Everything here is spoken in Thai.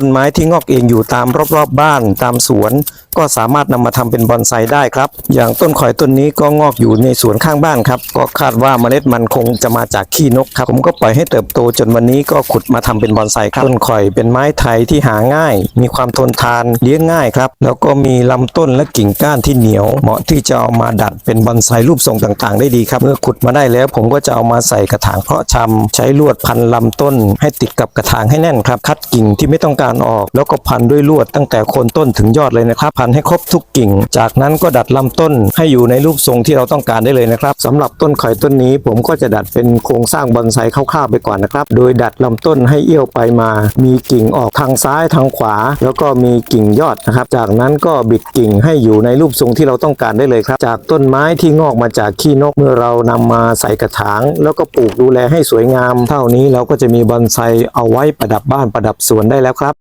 ต้นไม้ที่งอกเองอยู่ตามรอบๆบ้านตามสวน ก็สามารถนำมาทำเป็นบอนไซได้ครับ อย่างต้นข่อยต้นนี้ก็งอกอยู่ในสวนข้างบ้านครับก็คาดว่าเมล็ดมันคงจะมาจากขี้นกครับผมก็ปล่อยให้เติบโตจนวันนี้ก็ขุดมาทำเป็นบอนไซครับต้นข่อยเป็นไม้ไทยที่หาง่าย มีความทนทานเลี้ยงง่ายครับแล้วก็มีลำต้นและกิ่งก้านที่เหนียว เหมาะที่จะเอามาดัดเป็นบอนไซรูปทรงต่างๆ ได้ดีครับเมื่อขุดมาได้แล้ว ผมก็จะเอามาใส่กระถางเพาะชำใช้ลวดพันลำต้น ให้ติดกับกระถางให้แน่นครับคัดกิ่งที่ไม่ต้องการออก แล้วก็พันด้วยลวดตั้งแต่โคนต้นถึงยอดเลยนะครับพันให้ครบทุกกิ่ง จากนั้นก็ดัดลำต้นให้อยู่ในรูปทรงที่เราต้องการได้เลยนะครับสำหรับต้นข่อยต้นนี้ ผมก็จะดัดเป็นโครงสร้างบอนไซคร่าวๆไปก่อนนะครับ โดยดัดลำต้นให้เอี้ยวไปมา มีกิ่งออกทางซ้ายทางขวา แล้วก็มีกิ่งยอดนะครับ จากนั้นก็บิดกิ่งให้อยู่ในรูปทรงที่เราต้องการได้เลยครับ จากต้นไม้ที่งอกมาจากขี้นกเมื่อเรานำมาใส่กระถาง แล้วก็ปลูกดูแลให้สวยงาม เท่านี้เราก็จะมีบอนไซเอาไว้ประดับบ้านประดับสวนได้แล้วครับ